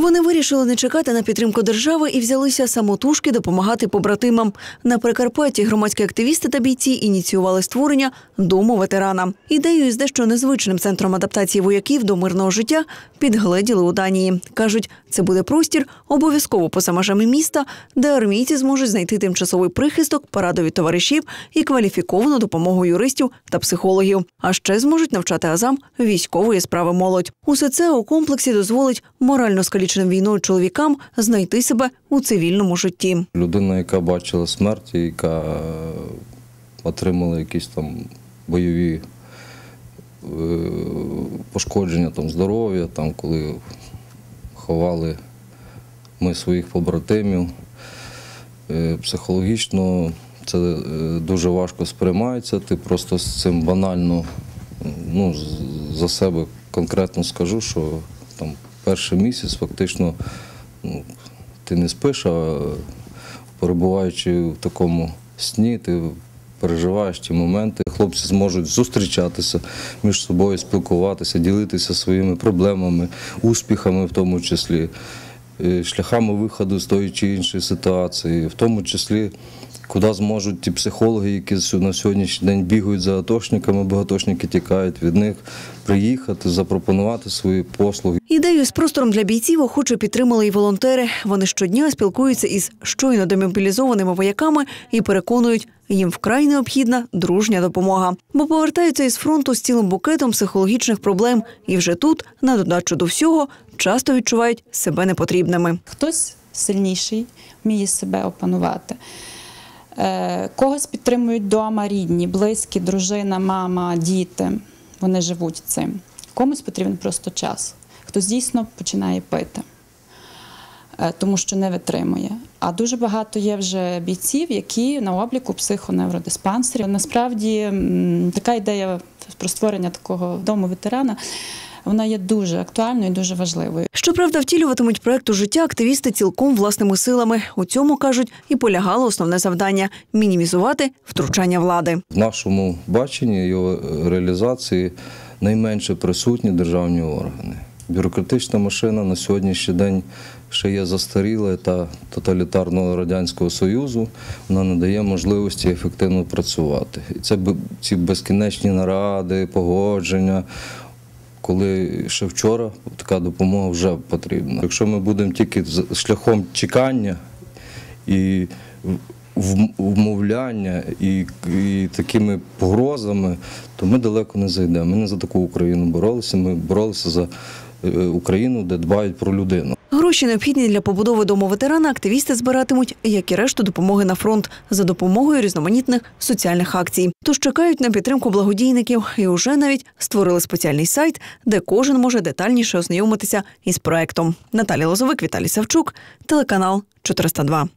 Вони вирішили не чекати на підтримку держави і взялися самотужки допомагати побратимам. На Прикарпатті громадські активісти та бійці ініціювали створення дому ветерана. Ідею з дещо незвичним центром адаптації вояків до мирного життя підгледіли у Данії. кажуть, це буде простір обов'язково поза межами міста, де армійці зможуть знайти тимчасовий прихисток, пораду від товаришів і кваліфіковану допомогу юристів та психологів. А ще зможуть навчати азам військової справи молодь. Усе це у комплексі дозволить морально скаліченим війною чоловікам знайти себе у цивільному житті. Людина, яка бачила смерть, яка е, отримала якісь там бойові е, пошкодження там, здоров'я, там, коли ховали ми своїх побратимів. Е, Психологічно це дуже важко сприймається. Ти просто з цим банально ну, за себе конкретно скажу, що перший місяць фактично ну, ти не спиш, а перебуваючи в такому сні, ти переживаєш ті моменти. Хлопці зможуть зустрічатися між собою, спілкуватися, ділитися своїми проблемами, успіхами в тому числі, шляхами виходу з тої чи іншої ситуації, в тому числі. Куди зможуть ті психологи, які на сьогоднішній день бігають за атошниками, бо атошники тікають від них, приїхати, запропонувати свої послуги. Ідею з простором для бійців охоче підтримали і волонтери. Вони щодня спілкуються із щойно демобілізованими вояками і переконують, їм вкрай необхідна дружня допомога. Бо повертаються із фронту з цілим букетом психологічних проблем, і вже тут, на додачу до всього, часто відчувають себе непотрібними. Хтось сильніший, вміє себе опанувати. Е, Когось підтримують вдома рідні, близькі, дружина, мама, діти. Вони живуть цим. Комусь потрібен просто час. Хтось дійсно починає пити, е, тому що не витримує. А дуже багато є вже бійців, які на обліку психоневродиспансерів. Насправді така ідея про створення такого дому ветерана. Вона є дуже актуальною і дуже важливою. Щоправда, втілюватимуть проект у життя активісти цілком власними силами. У цьому кажуть, і полягало основне завдання мінімізувати втручання влади. В нашому баченні його реалізації найменше присутні державні органи. Бюрократична машина на сьогоднішній день ще є застаріла та тоталітарного радянського союзу. Вона не дає можливості ефективно працювати. І це ці безкінечні наради, погодження. Коли ще вчора така допомога вже потрібна. Якщо ми будемо тільки шляхом чекання і вмовляння і, і такими погрозами, то ми далеко не зайдемо. Ми не за таку Україну боролися. Ми боролися за Україну, де дбають про людину. Гроші необхідні для побудови дому ветерана активісти збиратимуть, як і решту допомоги на фронт, за допомогою різноманітних соціальних акцій. Тож чекають на підтримку благодійників і вже навіть створили спеціальний сайт, де кожен може детальніше ознайомитися із проектом. Наталія Лозовик, Віталій Савчук, телеканал 402.